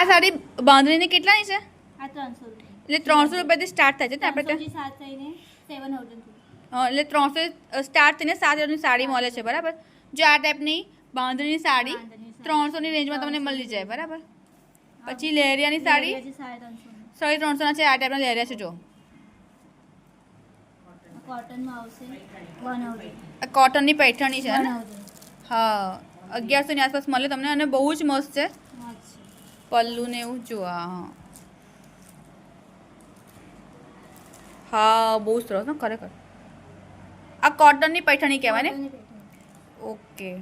આ સાડી બાંધણીની કેટલાની છે? એટલે ત્રણસો રૂપિયાથી સ્ટાર્ટ થાય છે ને આપણે એટલે ત્રણસો સ્ટાર્ટ થઈને સાત હજારની સાડી મળે છે બરાબર? જો આ ટાઈપની બાંધણીની સાડી. ત્રણસોની રેન્જમાં તમને મળી જાય બરાબર? પછી લહેરિયાની સાડી? સાડી ત્રણસોના. છે આ ટાઈપના લહેરિયા છે જો. કોટનની પૈઠણી છે ને? હા અગિયારસોની આસપાસ મળે તમને અને બહુ જ મસ્ત છે. પલ્લુ ને એવું જો હા. હા બહુ સરસ ને ખરેખર. આ કોટનની પૈઠણી કહેવાય ને? ઓકે.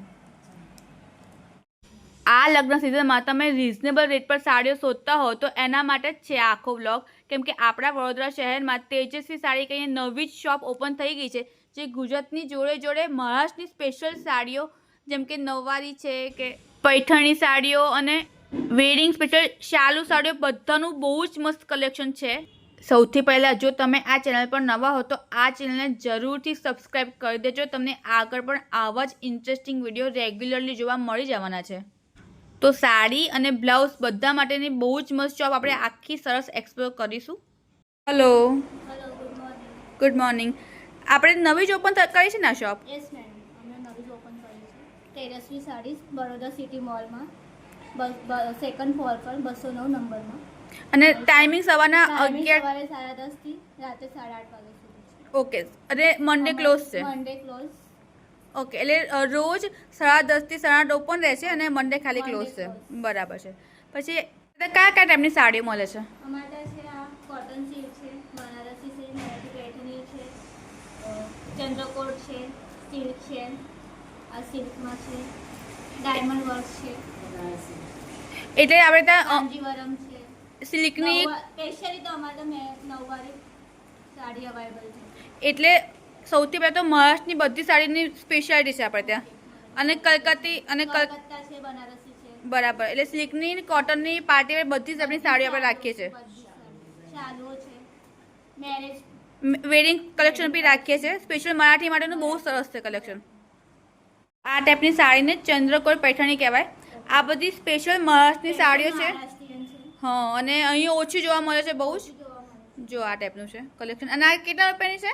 આ લગ્ન સિઝનમાં તમે રિઝનેબલ રેટ પર સાડીઓ શોધતા હો તો એના માટે જ છે આખો વ્લોગ કેમ કે આપણા વડોદરા શહેરમાં તેજસ્વી સાડી કહીને નવી જ શોપ ઓપન થઈ ગઈ છે જે ગુજરાતની જોડે જોડે મહારાષ્ટ્રની સ્પેશિયલ સાડીઓ જેમ કે નવવારી છે કે પૈઠણી સાડીઓ અને વેડિંગ સ્પેશિયલ શાલુ સાડીઓ બધાનું બહુ જ મસ્ત કલેક્શન છે. સૌથી પહેલાં જો તમે આ ચેનલ પર નવા હો તો આ ચેનલને જરૂરથી સબસ્ક્રાઈબ કરી દેજો. તમને આગળ પણ આવા જ ઇન્ટરેસ્ટિંગ વીડિયો રેગ્યુલરલી જોવા મળી જવાના છે. તો સાડી અને બ્લાઉઝ બધા માટેની બહુ જ મસ્ત જોબ આપણે આખી સરસ એક્સપ્લોર કરીશું. હલો ગુડ મોર્નિંગ આપણે નવી જ ઓપન કરી છે ને શોપ સાડીઝ બરોડા સિટી મોલમાં બસ સેકન્ડ ફ્લોર પર બસો નવ નંબરમાં. અને ટાઈમિંગ સવારના અગિયાર સવારે સાડા દસથી રાતે સાડા આઠ વાગ્યા સુધી ઓકે અને મંડે ક્લોઝ છે? મંડે ક્લોઝ ઓકે એટલે રોજ સાડા દસથી સાડા આઠ ઓપન રહેશે અને મંડે ખાલી ક્લોઝ છે. બરાબર છે. પછી કયા કયા ટાઈપની સાડીઓ મળે છે? અમારે ત્યાં છે આ કોટન સિલ્ક છે બનારસી છે મરાઠી પેઠણી છે ચંદ્રકોટ છે સિલ્ક છે આ સિલ્કમાં છે. ડાયમંડ વર્ક છે. એટલે આપણે ત્યાં કાંજીવરમ છે. સિલ્કની સ્પેશિયલી તો અમારે તો મે- નવવારી સાડી અવેલેબલ છે. એટલે સૌથી પહેલાં તો મહારાષ્ટ્રની બધી સાડીની સ્પેશિયાલિટી છે આપણે ત્યાં. અને કલકત્તી અને કલકત્તા છે બનારસી છે. બરાબર. એટલે સિલ્કની કોટનની પાર્ટી બધી જ આપણી સાડીઓ આપણે રાખીએ છીએ. બધી છે. મેરેજ વેડિંગ કલેક્શન બી રાખીએ છીએ. સ્પેશિયલ મરાઠી માટેનું બહુ સરસ છે કલેક્શન આ ટાઈપની સાડીને ચંદ્રકોર પૈઠણી કહેવાય. આ બધી સ્પેશિયલ મહારાષ્ટ્રની સાડીઓ છે. હા અને અહીં ઓછી જોવા મળે છે બહુ જ. જો આ ટાઈપનું છે કલેક્શન અને આ કેટલા રૂપિયાની છે?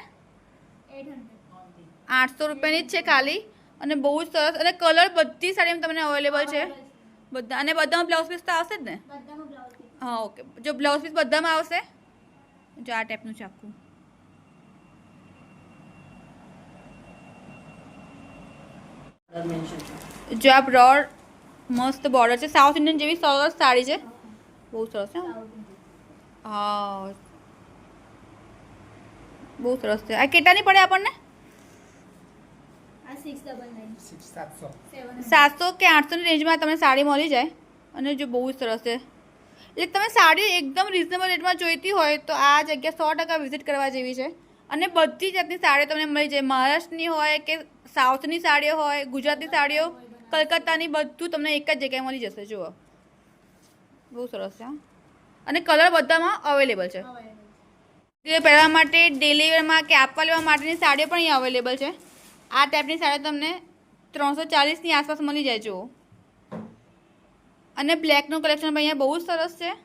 આઠસો રૂપિયાની જ છે ખાલી. અને બહુ જ સરસ. અને કલર બધી સાડીમાં તમને અવેલેબલ છે. બધા અને બધામાં બ્લાઉઝ પીસ તો આવશે જ ને? હા ઓકે જો બ્લાઉઝ પીસ બધામાં આવશે? જો આ ટાઈપનું છે આખું. જો આ બ્રોડ મસ્ત બોર્ડર છે. સાઉથ ઇન્ડિયન જેવી સરસ સાડી છે. બહુ સરસ છે હા. બહુ સરસ છે. આ કેટલાની પડે આપણને? સાતસો. કે આઠસોની રેન્જમાં તમને સાડી મળી જાય. અને જો બહુ જ સરસ છે. એટલે તમે સાડી એકદમ રિઝનેબલ રેટમાં જોઈતી હોય તો આ જગ્યા સો ટકા વિઝિટ કરવા જેવી છે. અને બધી જાતની સાડીઓ તમને મળી જાય. મહારાષ્ટ્રની હોય કે સાઉથની સાડીઓ હોય ગુજરાતની સાડીઓ કલકત્તાની બધું તમને એક જ જગ્યાએ મળી જશે. જુઓ. બહુ સરસ છે. અને કલર બધામાં અવેલેબલ છે. તે પહેરવા માટે ડિલિવરમાં કે આપવા લેવા માટેની સાડીઓ પણ અહીંયા અવેલેબલ છે. આ ટાઈપની સાડીઓ તમને ત્રણસો ચાલીસની આસપાસ મળી જાય. જુઓ. અને બ્લેકનું કલેક્શન પણ અહીંયા બહુ જ સરસ છે.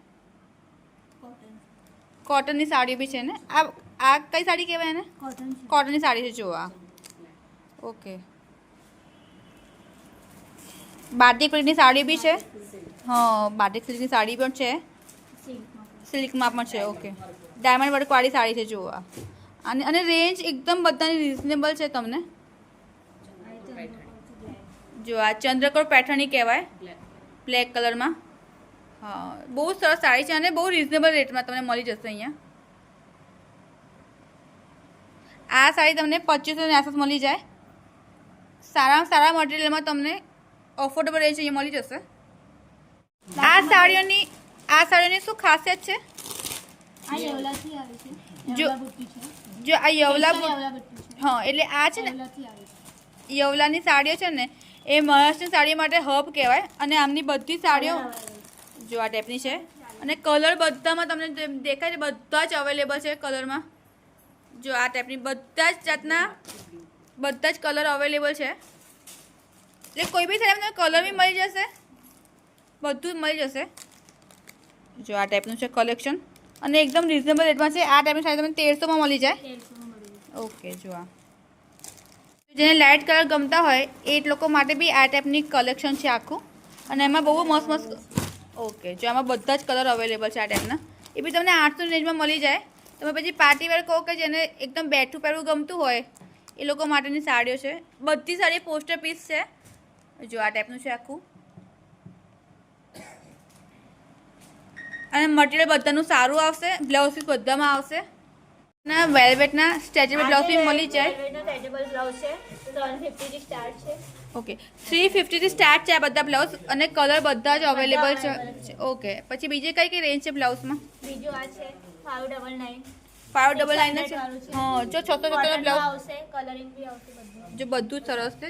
કોટનની સાડી બી છે ને. આ આ કઈ સાડી કહેવાય એને? કોટનની સાડી છે જોવા ઓકે બાટિક પ્રિન્ટની સાડી બી છે? હા બાટિક સિલ્કની સાડી પણ છે. સિલ્કમાં પણ છે ઓકે ડાયમંડ વર્કવાળી સાડી છે જોવા અને અને રેન્જ એકદમ બધાની રિઝનેબલ છે તમને. જો આ ચંદ્રકોર પેઠણી કહેવાય. બ્લેક કલરમાં હા બહુ સરસ સાડી છે અને બહુ રિઝનેબલ રેટમાં તમને મળી જશે અહીંયા. આ સાડી તમને પચીસોની આસપાસ મળી જાય. સારામાં સારા મટીરિયલમાં તમને અફોર્ડેબલ રેન્જ અહીંયા મળી જશે. આ સાડીઓની આ સાડીઓની શું ખાસિયત છે? જો- જો આ યવલા હા એટલે આ છે ને યવલાની સાડીઓ છે ને એ મહારાષ્ટ્રની સાડી માટે હબ કહેવાય. અને આમની બધી સાડીઓ જો આ ટાઈપની છે. અને કલર બધામાં તમને દેખાય છે બધા જ અવેલેબલ છે કલરમાં. જો આ ટાઈપની બધા જ જાતના બધા જ કલર અવેલેબલ છે. એટલે કોઈ બી થાય તમને કલર બી મળી જશે. બધું જ મળી જશે. જો આ ટાઈપનું છે કલેક્શન અને એકદમ રિઝનેબલ રેટમાં છે. આ ટાઈપની સાડી તમને તેરસોમાં મળી જાય. ઓકે જો આ. જેને લાઇટ કલર ગમતા હોય, એ લોકો માટે બી આ ટાઈપની કલેક્શન છે આખું. અને એમાં બહુ મસ્ત મસ્ત ઓકે જો આમાં બધા જ કલર અવેલેબલ છે આ ટાઈપના એ બી તમને આઠસો રેન્જમાં મળી જાય. તમે પછી પાર્ટી વેર કહો કે જેને એકદમ બેઠું પહેરવું ગમતું હોય એ લોકો માટેની સાડીઓ છે. બધી સાડી પોસ્ટર પીસ છે. જો આ ટાઈપનું છે આખું. અને મટીરિયલ બધાનું સારું આવશે બ્લાઉઝ પીસ બધામાં આવશે. ના વેલ્વેટના સ્ટ્રેચેબલ બ્લાઉઝ પીસ મળી જાય. છે સ્ટાર્ટ છે. ઓકે થ્રી ફિફ્ટીથી સ્ટાર્ટ છે આ બધા બ્લાઉઝ અને કલર બધા જ અવેલેબલ છે. ઓકે પછી બીજી કઈ કઈ રેન્જ છે બ્લાઉઝમાં બીજું આ છે. Five double nine five double nine છે? હા જો છસો છસો બ્લાઉઝ આવશે કલરિંગ બી આવશે બધું. જો બધું જ સરસ છે.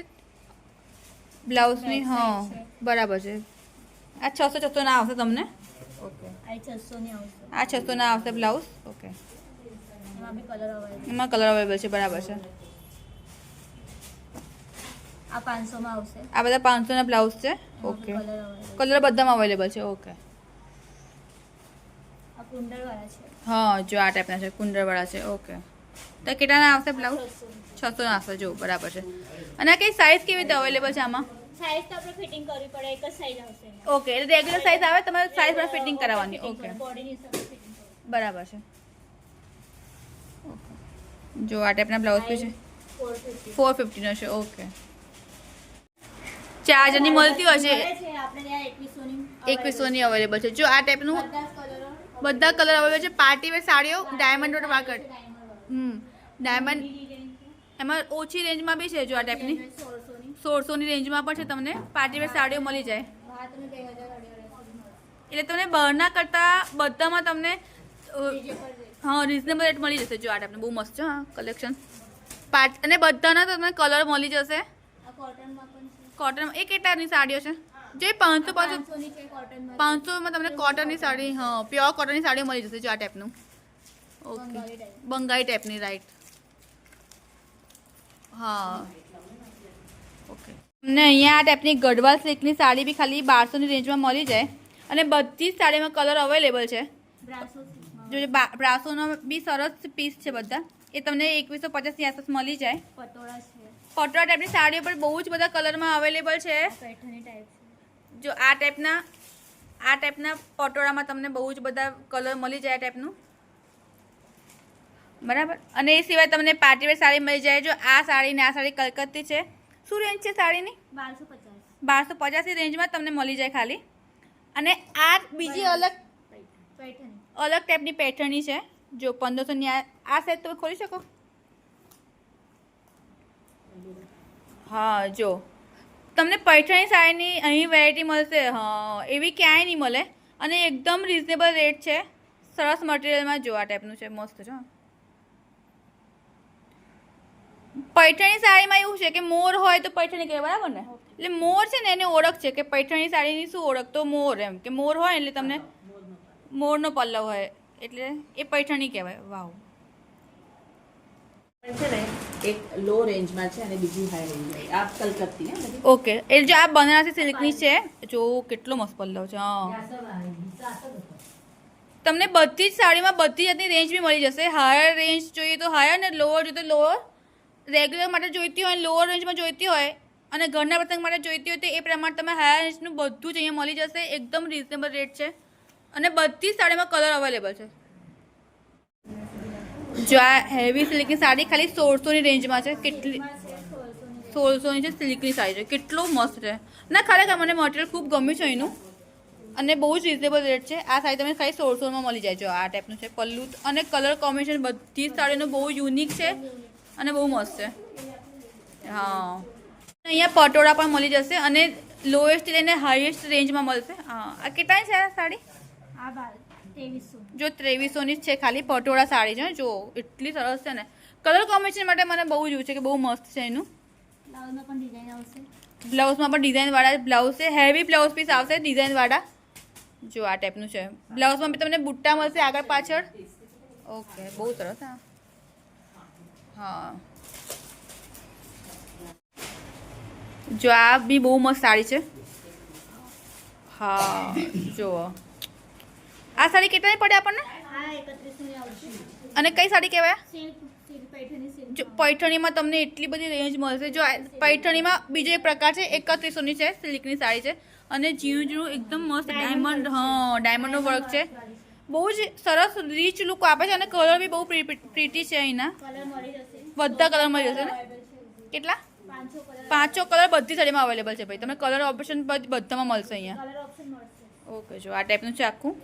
બ્લાઉઝની હા બરાબર છે. આ છસો છસો ના આવશે તમને? ઓકે. આ છસો ના આવશે. Blouse okay. એમાં કલર અવેલેબલ છે. બરાબર છે. આ પાંચસોમાં આવશે. આ બધા પાંચસોના બ્લાઉઝ છે? ઓકે. કલર બધામાં અવેલેબલ છે ઓકે. આ કુંડળ છે. હા જો આ ટાઈપના છે કુંડળવાળા છે ઓકે તો કેટલાના આવશે બ્લાઉઝ છસો ના આવશે જો બરાબર છે. અને આ કઈ સાઇઝ કેવી રીતે અવેલેબલ છે આમાં? સાઈઝ તો આપણે ફિટિંગ કરવી પડે એક જ સાઈઝ આવશે. ઓકે એટલે રેગ્યુલર સાઇઝ આવે તમારે સાઇઝ પર ફિટિંગ કરાવવાની ઓકે બરાબર છે. જો આ ટાઈપના બ્લાઉઝ બી છે. ફોર ફિફ્ટીનો છે ઓકે ચાર હજારની મળતી હોય છે. એકવીસોની અવેલેબલ છે. જો આ ટાઈપનું બધા કલર અવેલેબલ છે. પાર્ટી વેર સાડીઓ ડાયમંડ રોડ વાકડ હમ ડાયમંડ એમાં ઓછી રેન્જમાં બી છે જો આ ટાઈપની સોળસોની રેન્જમાં પણ છે તમને. પાર્ટી વેર સાડીઓ મળી જાય. એટલે તમને બહારના કરતાં બધામાં તમને. હા રિઝનેબલ રેટ મળી જશે જો આ ટાઈપનું બહુ મસ્ત છે હા કલેક્શન પાર્ટ અને બધાના તમને કલર મળી જશે. કોટનમાં કોટન એ કેટલાની સાડીઓ છે? જે પાંચસો પાંચસો પાંચસોમાં તમને કોટનની સાડી હા પ્યોર કોટનની સાડી મળી જશે જો આ ટાઈપનું ઓકે બંગાળી ટાઈપની રાઈટ હા. ઓકે તમને અહીંયા આ ટાઈપની ગઢવાલ સિલ્કની સાડી બી ખાલી બારસોની રેન્જમાં મળી જાય. અને બધી જ સાડીમાં કલર અવેલેબલ છે. જો બ્રાસોનો બી સરસ પીસ છે બધા. એ તમને એકવીસો પચાસની આસપાસ મળી જાય. પટોળા ટાઈપની સાડીઓ પણ બહુ જ બધા કલરમાં અવેલેબલ છે. પેઠણી ટાઈપ છે. જો આ ટાઈપના આ ટાઈપના પટોળામાં તમને બહુ જ બધા કલર મળી જાય આ ટાઈપનું. બરાબર? અને એ સિવાય તમને પાર્ટીવેર સાડી મળી જાય. જો આ સાડી ને આ સાડી કલકત્તી છે. શું રેન્જ છે સાડીની? બારસો પચાસ. બારસો પચાસની રેન્જમાં તમને મળી જાય ખાલી. અને આ બીજી અલગ અલગ ટાઈપની પેટર્નની છે. જો પંદરસોની આ આ સેટ તમે ખોલી શકો? હા જો. તમને પૈઠણી સાડીની અહીં વેરાયટી મળશે. હા એવી ક્યાંય નહીં મળે. અને એકદમ રિઝનેબલ રેટ છે. સરસ મટીરિયલમાં જો આ ટાઈપનું છે. મસ્ત છે પૈઠણી સાડીમાં એવું છે કે મોર હોય તો પૈઠણી કહેવાય બરાબર ને? એટલે મોર છે ને એની ઓળખ છે કે પૈઠણી સાડીની શું ઓળખ? તો મોર એમ. કે મોર હોય એટલે તમને મોરનો પલ્લવ. હોય. એટલે એ પૈઠણી કહેવાય. વાવ. ઓકે. એટલે જો આ બનારસી સિલ્કની છે. જો કેટલો મસ્ત પલ્લવ છે તમને બધી જ સાડીમાં બધી જાતની રેન્જ બી મળી જશે. હાયર રેન્જ જોઈએ તો હાયર ને લોઅર જોઈએ તો લોઅર રેગ્યુલર માટે જોઈતી હોય લોઅર રેન્જમાં જોઈતી હોય અને ઘરના પ્રસંગ માટે જોઈતી હોય તો એ પ્રમાણે તમે હાયર રેન્જનું બધું જ અહીંયા મળી જશે. એકદમ રિઝનેબલ રેટ છે. અને બધી સાડીમાં કલર અવેલેબલ છે. જો આ હેવી સિલ્કની સાડી ખાલી સોળસોની રેન્જમાં છે. કેટલી? સોળસોની છે સિલ્કની સાડી છે. કેટલો મસ્ત છે. ના, ખરેખર મને મટીરિયલ ખૂબ ગમ્યું છે એનું. અને બહુ જ રિઝનેબલ રેટ છે. આ સાડી તમને ખાલી સોળસોમાં મળી જાય જો આ ટાઈપનું છે. પલ્લુ અને કલર કોમ્બિનેશન બધી જ સાડીનું બહુ યુનિક છે અને બહુ મસ્ત છે. હા. અહીંયા પટોળા પણ મળી જશે અને લોએસ્ટ લઈને હાઈએસ્ટ રેન્જમાં મળશે. હા. આ કેટલાય છે આ સાડી? આ બાર. જો ત્રેવીસોની જ છે ખાલી પટોળા સાડી છે. જો એટલી સરસ છે ને. કલર કોમ્બિનેશન માટે મને બહુ જોયું છે કે બહુ મસ્ત છે એનું. બ્લાઉઝમાં પણ ડિઝાઇન આવશે. બ્લાઉઝમાં પણ ડિઝાઇનવાળા બ્લાઉઝ છે. હેવી બ્લાઉઝ પીસ આવશે ડિઝાઇનવાળા જો આ ટાઈપનું છે. બ્લાઉઝમાં બી તમને બુટ્ટા મળશે આગળ પાછળ. ઓકે બહુ સરસ હા. હા. જો આ બી બહુ મસ્ત સાડી છે. હા જુઓ. આ સાડી કેટલાની પડે આપણને? અને કઈ સાડી કહેવાય? પૈઠણીમાં તમને એટલી બધી રેન્જ મળશે. જો પૈઠણીમાં બીજો એક પ્રકાર છે એકત્રીસોની છે સિલ્કની સાડી છે. અને ઝીણું ઝીણું એકદમ મસ્ત ડાયમંડ હા ડાયમંડનો વર્ક છે. બહુ જ સરસ રીચ લુક આપે છે અને કલર બી બહુ પ્રીટી છે અહીંના. બધા કલર મળી જશે ને? કેટલા? પાંચો કલર બધી સાડીમાં અવેલેબલ છે ભાઈ. તમને કલર ઓપ્શન બધામાં મળશે અહીંયા. ઓકે જો આ ટાઈપનું છે આખું.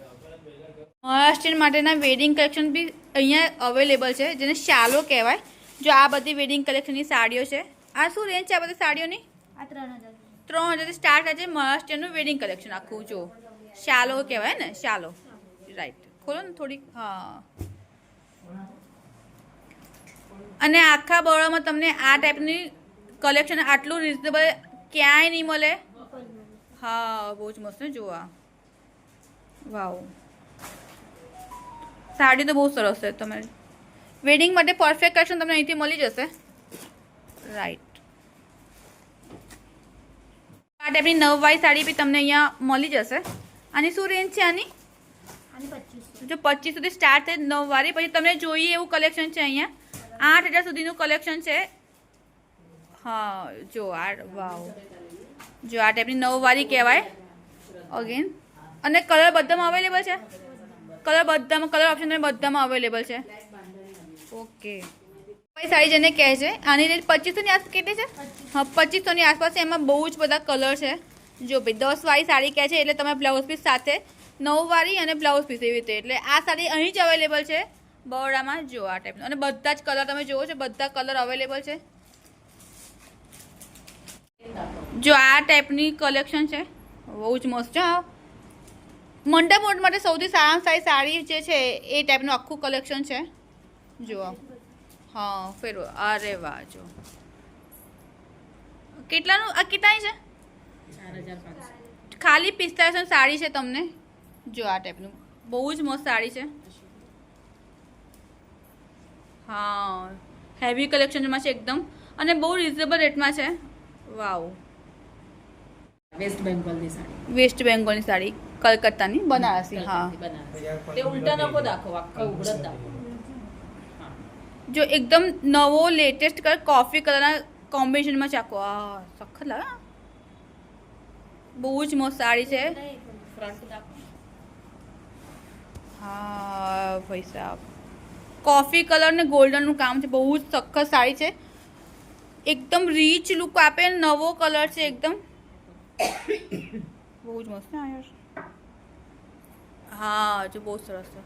મહારાષ્ટ્રીયન માટેના વેડિંગ કલેક્શન બી અહીંયા અવેલેબલ છે જેને શાલો કહેવાય. જો આ બધી વેડિંગ કલેક્શનની સાડીઓ છે. આ શું રેન્જ છે આ બધી સાડીઓની? આ ત્રણ હજાર ત્રણ હજારથી સ્ટાર્ટ થાય છે મહારાષ્ટ્રીયનનું વેડિંગ કલેક્શન આખું જો. શાલો કહેવાય ને શાલો. રાઈટ ખોલો ને થોડીક હા. અને આખા બરોડામાં તમને આ ટાઈપની કલેક્શન આટલું રિઝનેબલ ક્યાંય નહીં મળે. હા બહુ જ મસ્ત ને જોવા વાવ. સાડી તો બહુ સરસ છે તમારી. વેડિંગ માટે પરફેક્ટ કલેક્શન તમને અહીંથી મળી જશે. રાઈટ આ ટાઈપની નવવાળી સાડી બી તમને અહીંયા મળી જશે. આની શું રેન્જ છે આની? જો પચીસ સુધી સ્ટાર્ટ થાય નવવાળી પછી તમને જોઈએ એવું કલેક્શન છે અહીંયા. આઠ હજાર સુધીનું કલેક્શન છે. હા જો આ વાવ. જો આ ટાઈપની નવવાળી કહેવાય. અગેન અને કલર બધામાં અવેલેબલ છે? કલર બધામાં, કલર ઓપ્શન તમે બધામાં અવેલેબલ છે. ઓકે. કઈ સાડી જેને કહે છે? આની રેટ પચીસોની આસપાસ કેટલી છે? હા, પચીસોની આસપાસ એમાં બહુ જ બધા કલર છે. જો ભાઈ, દસ વાળી સાડી કહે છે, એટલે તમે બ્લાઉઝ પીસ સાથે નવ વાળી અને બ્લાઉઝ પીસ એવી રીતે. એટલે આ સાડી અહીં જ અવેલેબલ છે. બરોડામાં જો આ ટાઈપનો અને બધા જ કલર તમે જુઓ છો, બધા કલર અવેલેબલ છે. જો આ ટાઈપની કલેક્શન છે. બહુ જ મસ્ત છે, હા. મંડપ મોડ માટે સૌથી સારામાં સારી સાડી જે છે એ ટાઈપનું આખું કલેક્શન છે. જુઓ. હા ફેરવો. અરે વાહ જો કેટલાનું આ કેટલાની છે? ખાલી પિસ્તાળીસો સાડી છે તમને? જો આ ટાઈપનું બહુ જ મસ્ત સાડી છે. હા હેવી કલેક્શનમાં છે એકદમ. અને બહુ રિઝનેબલ રેટમાં છે. વાવ વેસ્ટ બેંગોલની સાડી. વેસ્ટ બેંગોલની સાડી. કલકત્તાની બનારસી હા. તે ઉલટા આખો ઉઘડ જ જો એકદમ નવો લેટેસ્ટ કલર કોફી કલરના કોમ્બિનેશનમાં ચાકો આ સખત લાગે. બહુ જ મસ્ત સાડી છે. હા ભાઈ સાહેબ કોફી કલર ને ગોલ્ડનનું કામ છે. બહુ જ સખત સાડી છે. એકદમ રીચ લુક આપે નવો કલર છે એકદમ. બહુ જ મસ્ત છે આ યાર. હા જો બહુ સરસ છે.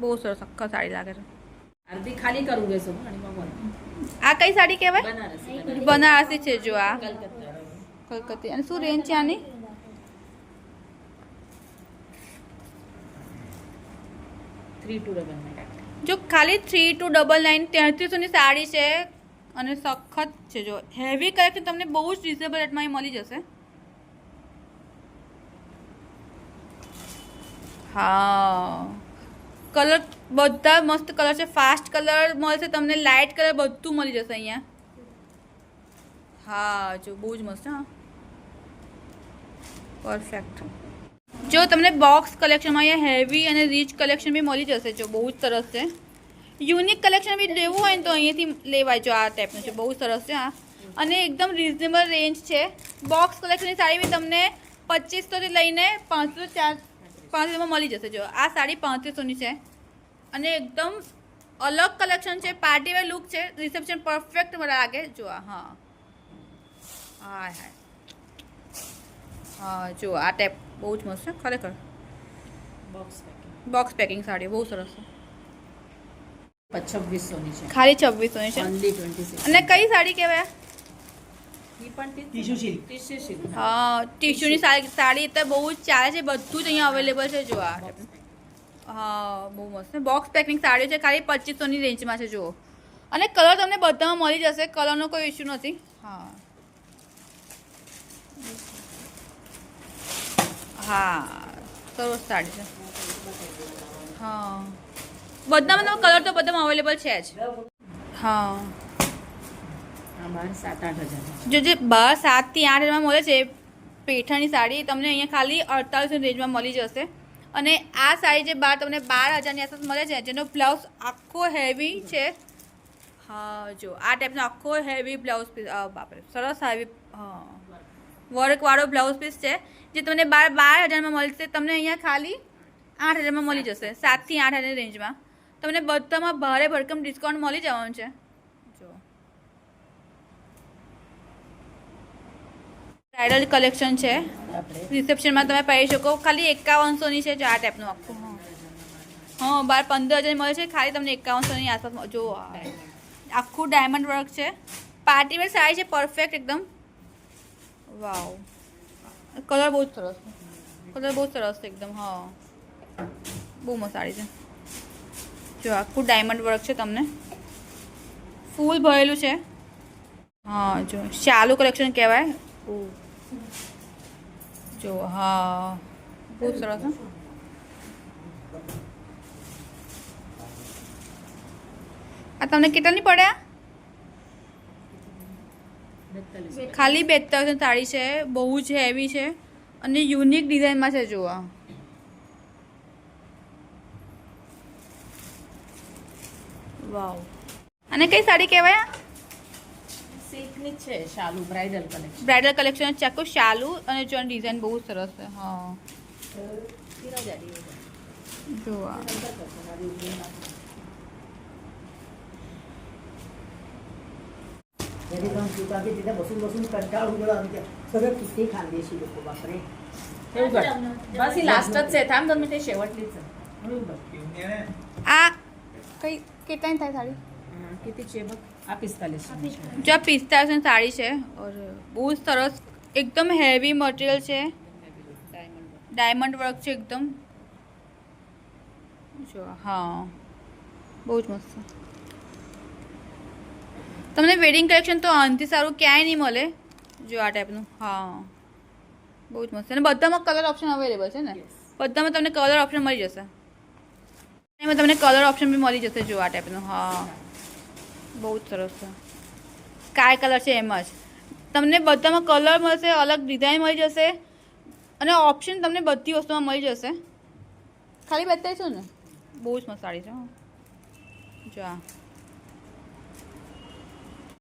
બહુ સરસ સખત સાડી લાગે છે. ખાલી કરવું આ કઈ સાડી કહેવાય? બનારસી બનારસી. છે જો આ. કલકત્તા અને શું રેન્જ છે આની? જો ખાલી થ્રી ટુ ડબલ નાઇન તેત્રીસોની સાડી છે અને સખત છે જો. હેવી કલેક્શન તમને બહુ જ રિઝનેબલ રેટમાં મળી જશે. હા. કલર બધા મસ્ત કલર છે. ફાસ્ટ કલર મળશે, તમને લાઇટ કલર બધું મળી જશે અહીંયા. હા, જો બહુ જ મસ્ત, હા. પરફેક્ટ જો તમને બોક્સ કલેક્શનમાં અહીંયા હેવી અને રીચ કલેક્શન બી મળી જશે, જો બહુ જ સરસ છે. યુનિક કલેક્શન બી લેવું હોય ને તો અહીંયાથી લેવાય, જો આ ટાઈપનું છે. બહુ સરસ છે, હા. અને એકદમ રિઝનેબલ રેન્જ છે. બોક્સ કલેક્શનની સાડી બી તમને પચીસોથી લઈને પાંચસો ચાર પાંચસોમાં મળી જશે. જો આ સાડી પાંત્રીસોની છે. અને એકદમ અલગ કલેક્શન છે. પાર્ટી વેર લુક છે. રિસેપ્શન પરફેક્ટ લાગે. જો હા. હા હા હા જો આ ટેપ બહુ જ મસ્ત છે ખરેખર. Box packing box packing sari બહુ સરસ છે. છવ્વીસોની છે. ખાલી છવ્વીસોની છે. અને કઈ સાડી કહેવાય ઈ પણ ટીશ્યુ સિલ્ક ટીશ્યુ સિલ્ક હા. ટીશ્યુની સાડી સાડી તો બહુ જ ચાલે છે બધું જ અહીંયા અવેલેબલ છે જો આ. હા બહુ મસ્ત. બોક્સ પેકિંગ સાડીઓ છે ખાલી પચીસોની રેન્જમાં છે જુઓ. અને કલર તમને બધામાં મળી જશે કલરનો કોઈ ઇશ્યુ નથી. હા. હા સરસ સાડી છે. હા. બધામાં કલર તો બધામાં અવેલેબલ છે જ. હા. સાત આઠ હજાર જો જે બાર સાતથી આઠ હજારમાં મળે છે, પેઠાની સાડી તમને અહીંયા ખાલી અડતાલીસ રેન્જમાં મળી જશે. અને આ સાડી જે બાર તમને બાર હજારની આસપાસ મળે છે, જેનો બ્લાઉઝ આખો હેવી છે. હા, જો, આ ટાઈપનો આખો હેવી બ્લાઉઝ પીસ બાપરે, સરસ હેવી, હા, વર્કવાળો બ્લાઉઝ પીસ છે, જે તમને બાર બાર હજારમાં મળશે, તમને અહીંયા ખાલી આઠ હજારમાં મળી જશે સાતથી આઠ હજારની રેન્જમાં. તમને બધામાં ભારે ભરકમ ડિસ્કાઉન્ટ મળી જવાનું છે જો બ્રાઇડલ કલેક્શન છે. રિસેપ્શનમાં તમે પહેરી શકો. ખાલી એકાવનસોની છે જો આ ટાઈપનું આખું. હા. બાર પંદર હજાર મળે છે. ખાલી તમને એકાવનસોની આસપાસ જો આખું ડાયમંડ વર્ક છે. પાર્ટી વેર સારી છે પરફેક્ટ એકદમ. વાવ કલર બહુ જ સરસ કલર બહુ સરસ છે એકદમ હા. બહુ સાડી છે. જો આખું ડાયમંડ વર્ક છે તમને. ફૂલ ભરેલું છે. હા જો શાલુ કલેક્શન કહેવાય. જો હા. બહુ સરસ આ તમને કેટલાની પડ્યા? ખાલી બેતાલીસ સાડી છે બહુ જ હેવી છે. અને યુનિક ડિઝાઇનમાં છે જોવા વાવ. અને કઈ સાડી કહેવાય? સિલ્કની જ છે શાલુ બ્રાઇડલ કલેક્શન બ્રાઇડલ કલેક્શન છે આખું શાલુ અને જો ડિઝાઇન બહુ સરસ છે હા. તીરા જાડી હોય. જોવા. નંબર કરશો, મારી ઉંમરના. જેથી તમે જૂતા બી દીધા બસું બસું કંટાળું ગયો આવી ગયા. સગળ કિસ્સે ખાનદેશી લોકો બાપરે. એવું કર. બસ ઈ લાસ્ટ જ છે થામ તમે તે શેવટની જ છે. બરોબર. આ કઈ કેટલાની થાય સાડી? હા, કેટલી જો પિસ્તાલીસની સાડી છે ઓર બહુ જ સરસ એકદમ હેવી મટીરિયલ છે. ડાયમંડ વર્ક છે એકદમ. જો હા. બહુ જ મસ્ત. તમને વેડિંગ કલેક્શન તો અંતિ સારું ક્યાંય નહીં મળે. જો આ ટાઈપનું હા. બહુ જ મસ્ત. અને બધામાં કલર ઓપ્શન અવેલેબલ છે ને? બધામાં તમને કલર ઓપ્શન મળી જશે. એમાં તમને કલર ઓપ્શન બી મળી જશે જો આ ટાઈપનું હા. બહુ જ સરસ છે. સ્કાય કલર છે એમ જ. તમને બધામાં કલર મળશે અલગ ડિઝાઇન મળી જશે અને ઓપ્શન તમને બધી વસ્તુમાં મળી જશે. ખાલી બતાવીશું ને? બહુ જ મસ્ત સાડી છે હો. જો.